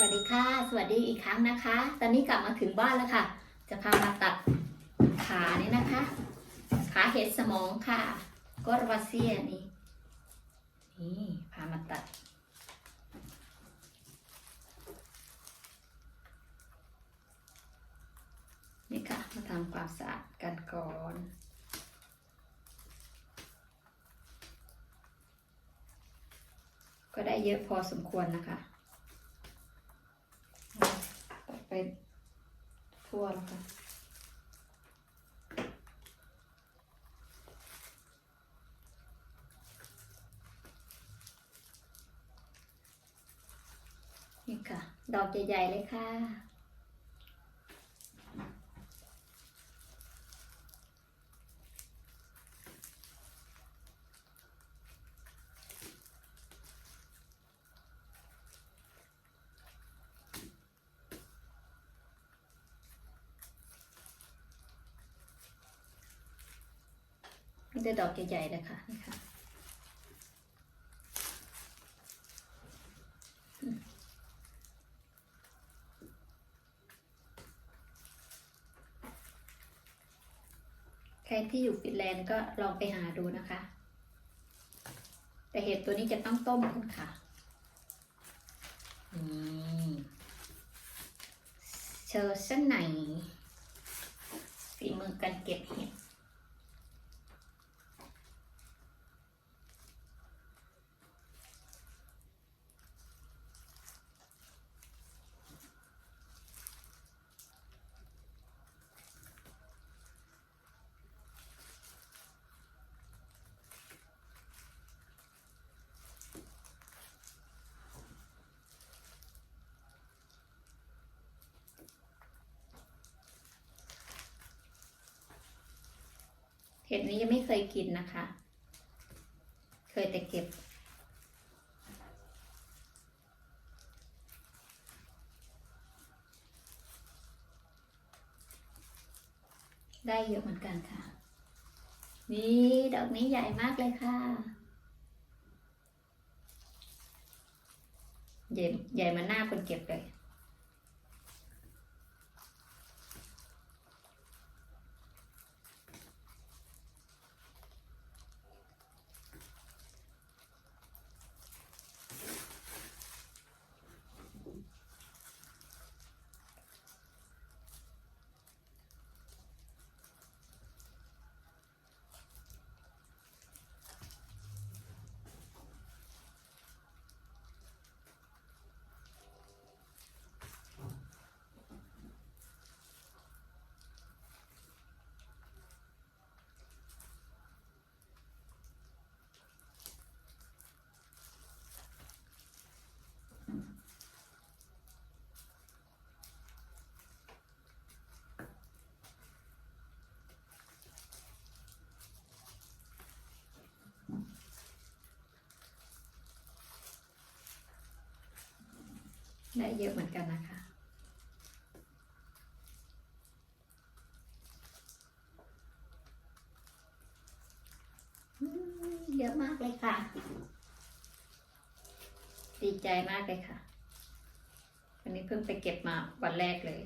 สวัสดีค่ะ สวัสดีอีกครั้งนะคะ ตอนนี้กลับมาถึงบ้านแล้วค่ะ จะพามาตัดขาเนี่ยนะคะ ขาเห็ดสมองค่ะกอรวาเซียนี่ นี่พามาตัด นี่ค่ะ มาทำความสะอาดกันก่อนก็ได้เยอะพอสมควรนะคะ ไปทั่วแล้วค่ะนี่ค่ะ ดอกใหญ่ๆเลยค่ะ นี่จะดอกใหญ่ๆเลยค่ะนี่ค่ะใครที่อยู่ฟินแลนด์ก็ลองไปหาดูนะคะ แต่เห็ดตัวนี้จะต้องต้มก่อนค่ะนี่เชอร์เส้นไหนฝีมือการเก็บเห็ด เห็ดนี้ยังไม่เคยกินนะคะ เคยแต่เก็บ ได้เยอะเหมือนกันค่ะ นี่ดอกนี้ใหญ่มากเลยค่ะ ใหญ่ใหญ่มาหน้าคนเก็บเลย ได้เยอะเหมือนกันนะคะ เยอะมากเลยค่ะ ดีใจมากเลยค่ะ วันนี้เพิ่งไปเก็บมาวันแรกเลย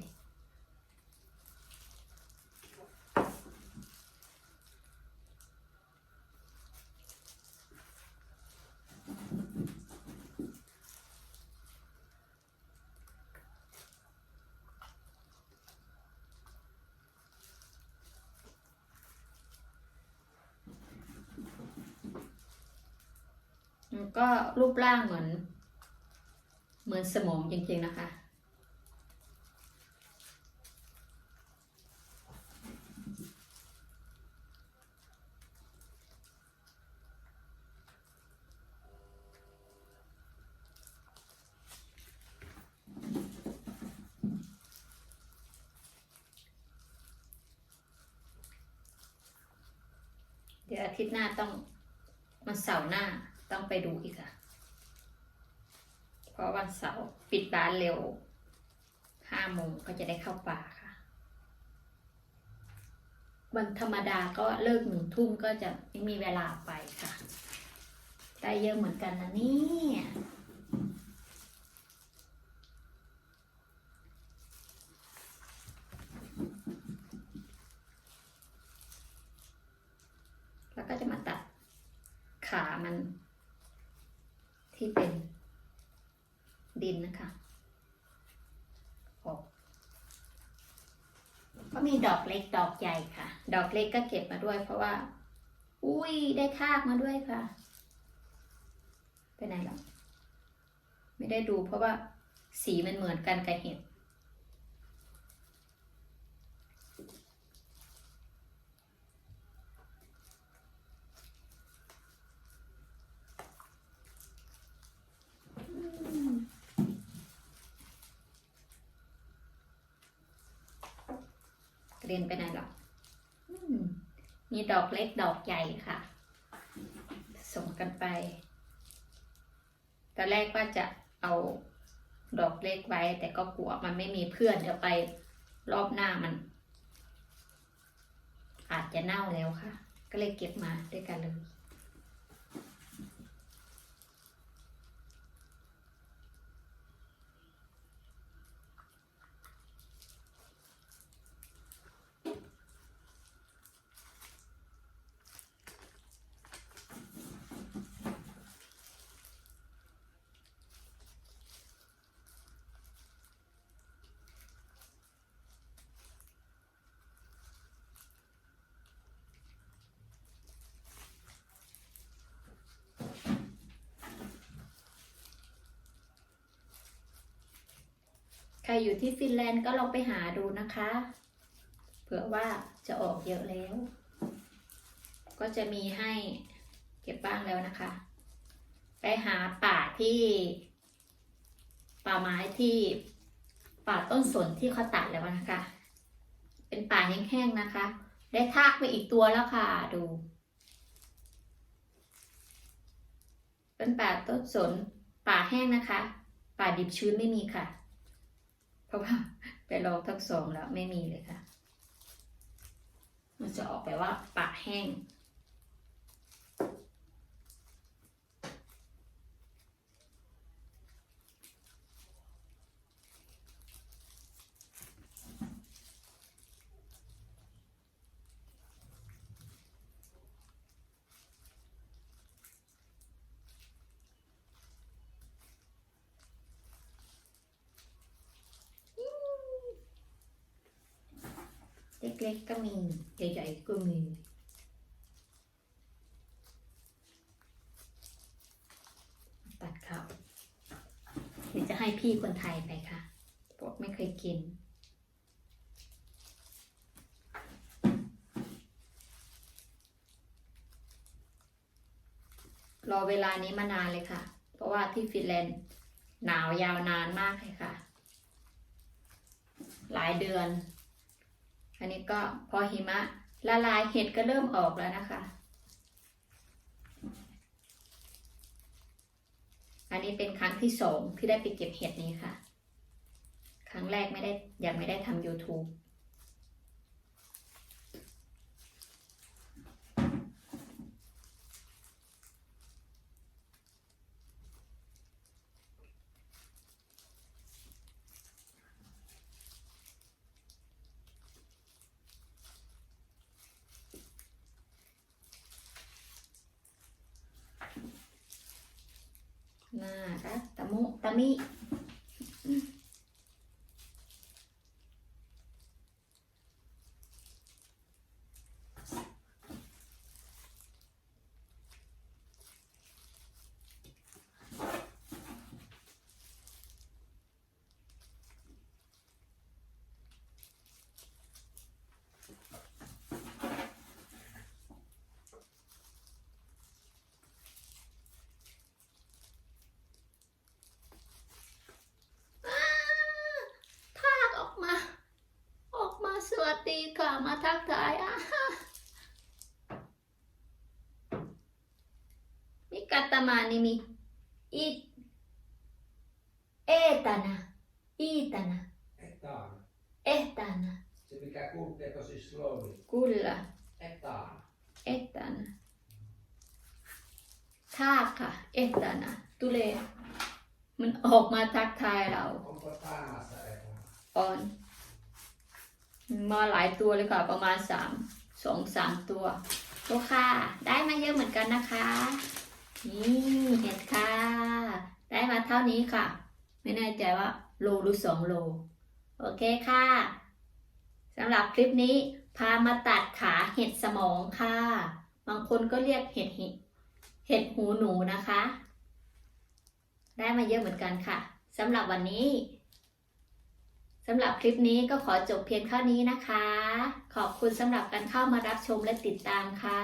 มันก็รูปร่างเหมือน เหมือนสมองจริงๆนะคะ เดี๋ยวอาทิตย์หน้าต้องมันเสาร์หน้า ต้องไปดูอีกค่ะ เพราะวันเสาร์ปิดร้านเร็วห้าโมงก็จะได้เข้าป่าค่ะ วันธรรมดาก็เลิกหนึ่งทุ่มก็จะไม่มีเวลาไปค่ะ ได้เยอะเหมือนกันนะนี่แล้วก็จะมาตัดขามัน ที่เป็นดินนะคะออกก็มีดอกเล็กดอกใหญ่ค่ะ ดอกเล็กก็เก็บมาด้วย เพราะว่า อุ้ยได้ทากมาด้วยค่ะไปไหนหรอไม่ได้ดูเพราะว่าสีมันเหมือนกันกับเห็ด เรียนไปไหนหรอกมมีดอกเล็กดอกใหญ่ค่ะ ส่งกันไป ตอนแรกว่าจะเอาดอกเล็กไว้ แต่ก็กลัวมันไม่มีเพื่อนเดี๋ยวไปรอบหน้ามัน อาจจะเน่าแล้วค่ะ ก็เลยเก็บมาด้วยกันเลย ใครอยู่ที่ฟินแลนด์ก็ลองไปหาดูนะคะ เผื่อว่าจะออกเยอะแล้ว ก็จะมีให้เก็บบ้างแล้วนะคะ ไปหาป่าที่ ป่าไม้ที่ป่าต้นสนที่เขาตัดแล้วนะคะ เป็นป่าแห้งๆนะคะ ได้ทากไปอีกตัวแล้วค่ะดู เป็นป่าต้นสนป่าแห้งนะคะ ป่าดิบชื้นไม่มีค่ะ ราะว่าไปลองทั้งสองแล้วไม่มีเลยค่ะ มันจะออกไปว่าปากแห้ง เล็กๆก็มีใหญ่ๆก็มีตัดเขาเดี๋ยวจะให้พี่คนไทยไปค่ะบอกไม่เคยกินรอเวลานี้มานานเลยค่ะ เพราะว่าที่ฟินแลนด์หนาวยาวนานมากเลยค่ะ หลายเดือน อันนี้ก็พอหิมะละลายเห็ดก็เริ่มออกแล้วนะคะ อันนี้เป็นครั้งที่สองที่ได้ไปเก็บเห็ดนี้ค่ะ ครั้งแรกไม่ได้ยังไม่ได้ทำ YouTube น่ารักตะมุตะมิอ้าทากออกมา ออกมา สวัสดีค่ะมาทักทายอะมิกาตามานิมิอีเอตานาอีตานา Etana. เอตานา Se mikä kulkee tosi slowly. กุลา Etana. เอตานาทากค่ะเอตานาตุเลมันออกมาทักทายเรา Onko Tanassa etana? ออน มาหลายตัวเลยค่ะประมาณสามสองสามตัวตัวค่ะ ได้มาเยอะเหมือนกันนะคะ นี่เห็ดค่ะ ได้มาเท่านี้ค่ะ ไม่แน่ใจว่าโลหรือสองโล โอเคค่ะสำหรับคลิปนี้พามาตัดขาเห็ดสมองค่ะ บางคนก็เรียกเห็ดเห็ดเห็ดหูหนูนะคะ ได้มาเยอะเหมือนกันค่ะสำหรับวันนี้ สำหรับคลิปนี้ก็ขอจบเพียงเท่านี้นะคะ ขอบคุณสำหรับการเข้ามารับชมและติดตามค่ะ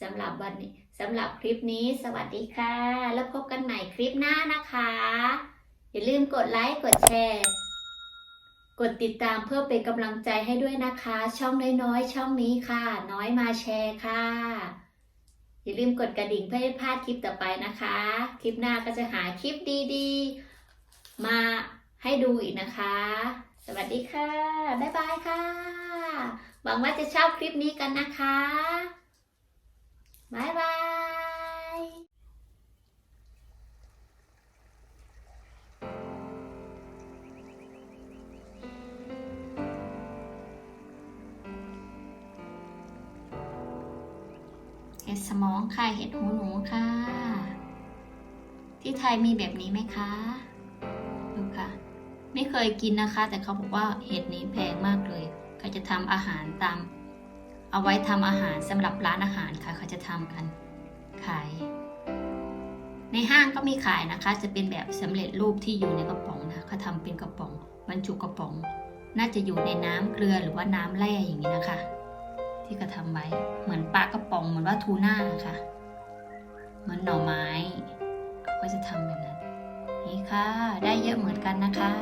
สำหรับวันนี้สำหรับคลิปนี้สวัสดีค่ะ แล้วพบกันใหม่คลิปหน้านะคะ อย่าลืมกดไลค์กดแชร์ กดติดตามเพื่อเป็นกำลังใจให้ด้วยนะคะ ช่องน้อยๆ ช่องนี้ค่ะ น้อยมาแชร์ค่ะ อย่าลืมกดกระดิ่งเพื่อไม่พลาดคลิปต่อไปนะคะ คลิปหน้าก็จะหาคลิปดีๆ มา ให้ดูอีกนะคะ สวัสดีค่ะ บ๊ายบายค่ะ หวังว่าจะชอบคลิปนี้กันนะคะ บ๊ายบายเห็ดสมองค่ะ เห็ดหูหนูค่ะ ที่ไทยมีแบบนี้ไหมคะดูค่ะ ไม่เคยกินนะคะ แต่เขาบอกว่าเห็ดนี้แพงมากเลยเขาจะทำอาหารตาม เอาไว้ทำอาหารสำหรับร้านอาหารค่ะเขาจะทำกันขาย ในห้างก็มีขายนะคะ จะเป็นแบบสำเร็จรูปที่อยู่ในกระป๋องนะเขาทำเป็นกระป๋องบรรจุกระป๋อง น่าจะอยู่ในน้ำเกลือหรือว่าน้ำแร่อย่างนี้นะคะ ที่เขาทำไว้เหมือนปลากระป๋องเหมือนว่าทูน่าค่ะเหมือนหน่อไม้เขาก็จะทำแบบนั้นนี่ค่ะ ได้เยอะเหมือนกันนะคะ